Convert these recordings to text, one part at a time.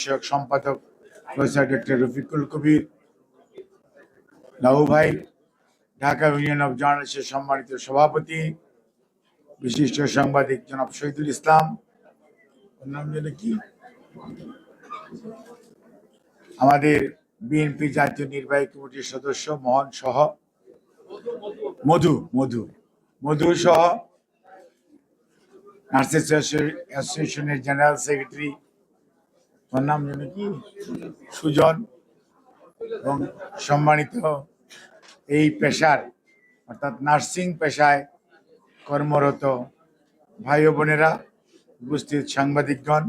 বিষয়ক সম্পাদক professor doctor Rafiqul কবির লাহু ভাই ঢাকা ইউনিয়ন অফ জার্নালিস্টের সম্মানিত সভাপতি, বিশিষ্ট সাংবাদিক জনাব শহীদুল ইসলাম কি? আমাদের বিএনপি জাতীয় নির্বাহী কমিটির সদস্য মোহন সহ, মধু মধু মধু সহ, নার্সেস অ্যাসোসিয়েশনের জেনারেল সেক্রেটারি ওর নাম যেন কি? সুজন এবং সম্মানিত এই পেশার, অর্থাৎ নার্সিং পেশায় কর্মরত ভাই বোনেরা, উপস্থিত সাংবাদিকগণ,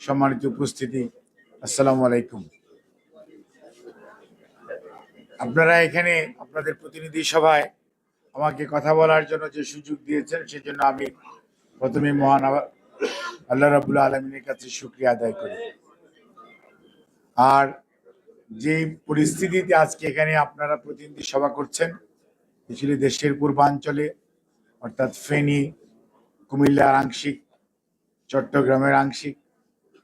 সম্মানিত উপস্থিতি, আসসালামু আলাইকুম। আপনারা এখানে আপনাদের প্রতিনিধি সভায় আমাকে কথা বলার জন্য যে সুযোগ দিয়েছেন, সেজন্য আমি প্রথমে মহান আল্লাহ রাবুল আলমিনের কাছে শুক্রিয়া আদায় করি। আর যে পরিস্থিতিতে আজকে এখানে আপনারা প্রতিনিধি সভা করছেন আসলে দেশের পূর্বাঞ্চলে, অর্থাৎ ফেনী, কুমিল্লার আংশিক, চট্টগ্রামের আংশিক,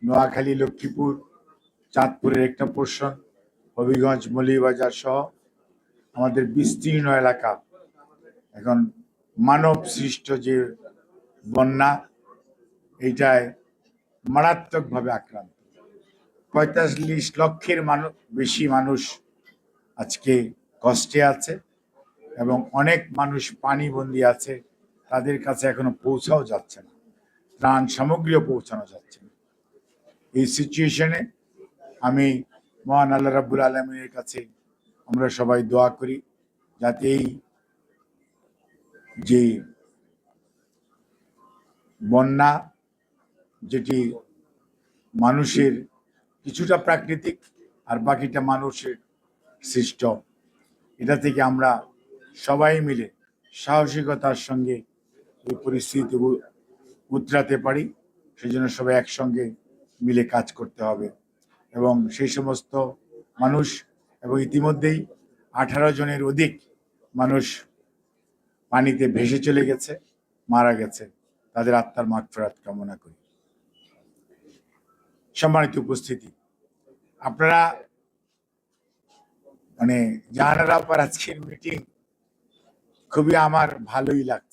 নোয়াখালী, লক্ষ্মীপুর, চাঁদপুরের একটা পোর্শন, হবিগঞ্জ মৌলিবাজার সহ আমাদের বিস্তীর্ণ এলাকা। এখন মানব সৃষ্ট যে বন্যা, এইটায় মারাত্মকভাবে আক্রান্ত। পঁয়তাল্লিশ লক্ষের মানুষ বেশি মানুষ আজকে কষ্টে আছে এবং অনেক মানুষ পানিবন্দী আছে, তাদের কাছে এখনও পৌঁছাও যাচ্ছে না। ত্রাণ সামগ্রীও পৌঁছানো যাচ্ছে না। এই সিচুয়েশনে আমি মহান আল্লাহ রাব্বুল আলমিনের কাছে আমরা সবাই দোয়া করি, যাতে এই যে বন্যা যেটি মানুষের কিছুটা প্রাকৃতিক আর বাকিটা মানুষের সৃষ্ট। এটা থেকে আমরা সবাই মিলে সাহসিকতার সঙ্গে এই পরিস্থিতি উতরাতে পারি। সেজন্য সবাই একসঙ্গে মিলে কাজ করতে হবে। এবং সেই সমস্ত মানুষ এবং ইতিমধ্যেই আঠারো জনের অধিক মানুষ পানিতে ভেসে চলে গেছে, মারা গেছে। তাদের আত্মার মাগফেরাত কামনা করি। সম্মানিত উপস্থিতি। আপনারা মানে জাহানারা আজকের মিটিং খুবই আমার ভালোই লাগছে।